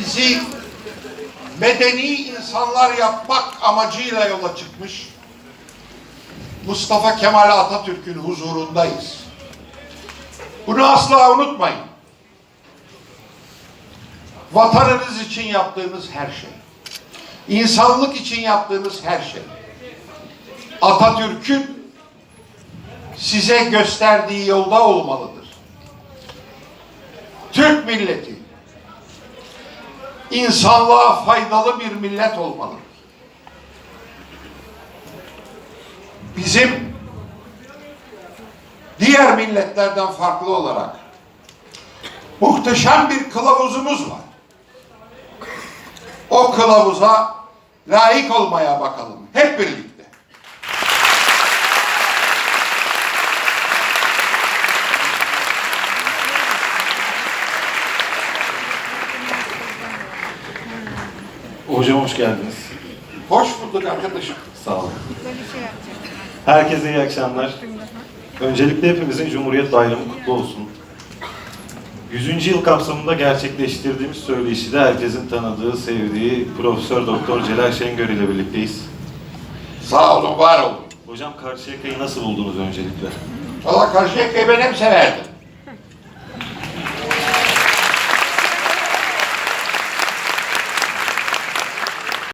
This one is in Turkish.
Bizi medeni insanlar yapmak amacıyla yola çıkmış Mustafa Kemal Atatürk'ün huzurundayız. Bunu asla unutmayın. Vatanınız için yaptığınız her şey, insanlık için yaptığınız her şey, Atatürk'ün size gösterdiği yolda olmalıdır. Türk milleti insanlığa faydalı bir millet olmalı. Bizim diğer milletlerden farklı olarak muhteşem bir kılavuzumuz var. O kılavuza layık olmaya bakalım hep birlikte. Hocam hoş geldiniz. Hoş bulduk arkadaşım. Sağ olun. Herkese iyi akşamlar. Öncelikle hepimizin Cumhuriyet Bayramı kutlu olsun. 100. yıl kapsamında gerçekleştirdiğimiz söyleşide herkesin tanıdığı, sevdiği Profesör Doktor Celal Şengör ile birlikteyiz. Sağ olun, var olun. Hocam Karşıyaka'yı nasıl buldunuz öncelikle? Valla Karşıyaka'yı ben hep severdim.